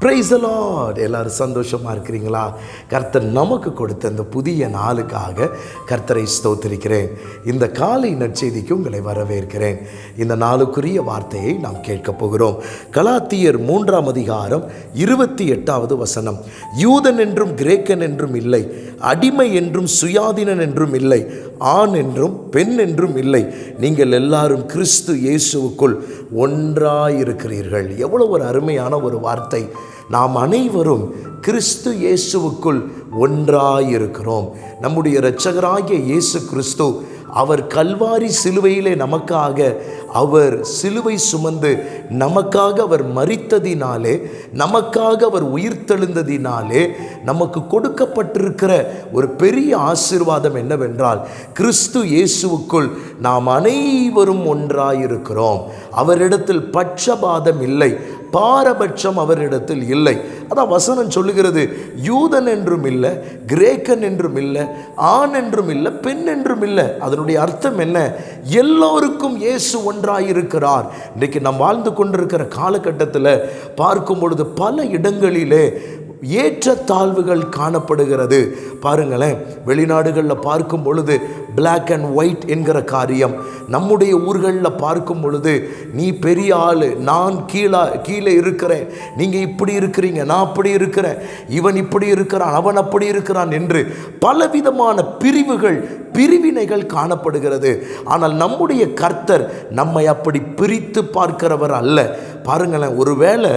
Price allot எல்லோரும் சந்தோஷமாக இருக்கிறீங்களா? கர்த்தர் நமக்கு கொடுத்த இந்த புதிய நாளுக்காக கர்த்தரை ஸ்தோத்திருக்கிறேன். இந்த காலை நற்செய்திக்கு உங்களை வரவேற்கிறேன். இந்த நாளுக்குரிய வார்த்தையை நாம் கேட்கப் போகிறோம். கலாத்தியர் மூன்றாம் அதிகாரம் இருபத்தி எட்டாவது வசனம். யூதன் என்றும் கிரேக்கன் என்றும் இல்லை அடிமை என்றும் சுயாதீனன் என்றும் இல்லை ஆண் என்றும் பெண் என்றும் இல்லை. நீங்கள் எல்லாரும் கிறிஸ்து இயேசுவுக்குள் ஒன்றாயிருக்கிறீர்கள். எவ்வளோ ஒரு அருமையான ஒரு வார்த்தை. நாம் அனைவரும் கிறிஸ்து இயேசுவுக்குள் ஒன்றாயிருக்கிறோம். நம்முடைய இரட்சகராகிய இயேசு கிறிஸ்து அவர் கல்வாரி சிலுவையிலே நமக்காக அவர் சிலுவை சுமந்து நமக்காக அவர் மறித்ததினாலே நமக்காக அவர் உயிர்த்தெழுந்ததினாலே நமக்கு கொடுக்கப்பட்டிருக்கிற ஒரு பெரிய ஆசீர்வாதம் என்னவென்றால் கிறிஸ்து இயேசுவுக்குள் நாம் அனைவரும் ஒன்றாயிருக்கிறோம். அவரிடத்தில் பட்சபாதம் இல்லை. பாரபட்சம் அவரிடத்தில் இல்லை. அதான் வசனம் சொல்லுகிறது யூதன் என்றும் இல்லை கிரேக்கன் என்றும் இல்லை ஆண் என்றும் இல்லை பெண் என்றும் இல்லை. அதனுடைய அர்த்தம் என்ன? எல்லோருக்கும் இயேசு ஒன்றாயிருக்கிறார். இன்றைக்கு நாம் வாழ்ந்து கொண்டிருக்கிற காலகட்டத்தில் பார்க்கும் பொழுது பல இடங்களிலே ஏற்றத்தாழ்வுகள் காணப்படுகிறது. பாருங்களேன் வெளிநாடுகளில் பார்க்கும் பொழுது பிளாக் அண்ட் ஒயிட் என்கிற காரியம். நம்முடைய ஊர்களில் பார்க்கும் பொழுது நீ பெரிய ஆள் நான் கீழே கீழே இருக்கிறேன். நீங்கள் இப்படி இருக்கிறீங்க நான் அப்படி இருக்கிறேன். இவன் இப்படி இருக்கிறான் அவன் அப்படி இருக்கிறான் என்று பலவிதமான பிரிவுகள் பிரிவினைகள் காணப்படுகிறது. ஆனால் நம்முடைய கர்த்தர் நம்மை அப்படி பிரித்து பார்க்கிறவர் அல்ல. பாருங்களேன் ஒருவேளை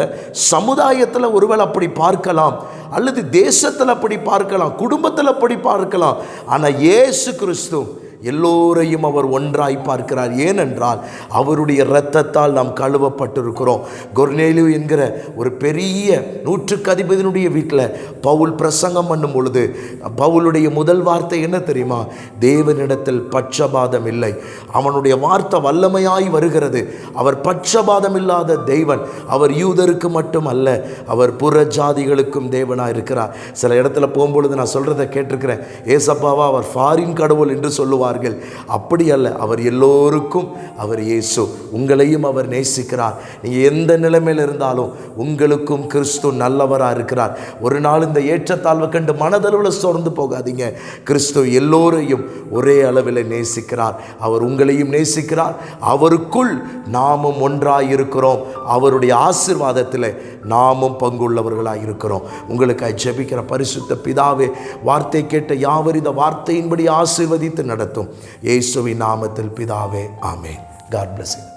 சமுதாயத்தில் ஒருவேளை அப்படி பார்க்கலாம் அல்லது தேசத்தில் அப்படி பார்க்கலாம் குடும்பத்தில் அப்படி பார்க்கலாம் ஆனால் இயேசு கிறிஸ்து எல்லோரையும் அவர் ஒன்றாய் பார்க்கிறார். ஏனென்றால் அவருடைய இரத்தத்தால் நாம் கழுவப்பட்டிருக்கிறோம். கொர்னேலு என்கிற ஒரு பெரிய நூற்றுக்கு அதிபதியினுடைய வீட்டில் பவுல் பிரசங்கம் பண்ணும் பொழுது பவுலுடைய முதல் வார்த்தை என்ன தெரியுமா? தேவனிடத்தில் பட்சபாதம் இல்லை. அவனுடைய வார்த்தை வல்லமையாய் வருகிறது. அவர் பட்சபாதம் இல்லாத தெய்வன் அவர் யூதருக்கு மட்டும் அல்ல அவர் புற ஜாதிகளுக்கும் தேவனாக இருக்கிறார். சில இடத்துல போகும்பொழுது நான் சொல்கிறத கேட்டிருக்கிறேன். ஏசப்பாவா அவர் ஃபாரின் கடவுள் என்று சொல்லுவார். சொல்லுவார்கள். அப்படி அல்ல அவர் எல்லோருக்கும் அவர் இயேசு. உங்களையும் அவர் நேசிக்கிறார். நீங்கள் எந்த நிலைமையில் இருந்தாலும் உங்களுக்கும் கிறிஸ்து நல்லவராக இருக்கிறார். ஒரு நாள் இந்த ஏற்றத்தாழ்வை கண்டு மனதளவில் சோர்ந்து போகாதீங்க. கிறிஸ்து எல்லோரையும் ஒரே அளவில் நேசிக்கிறார். அவர் உங்களையும் நேசிக்கிறார். அவருக்குள் நாமும் ஒன்றாக இருக்கிறோம் அவருடைய ஆசிர்வாதத்தில் நாமும் பங்குள்ளவர்களாக இருக்கிறோம். உங்களுக்கு ஜெபிக்கிற பரிசுத்த பிதாவே வார்த்தை கேட்ட யாவர் இந்த வார்த்தையின்படி ஆசிர்வதித்து நடத்தும் நடத்தும் இயேசுவின் நாமத்தில் பிதாவே ஆமென். God plus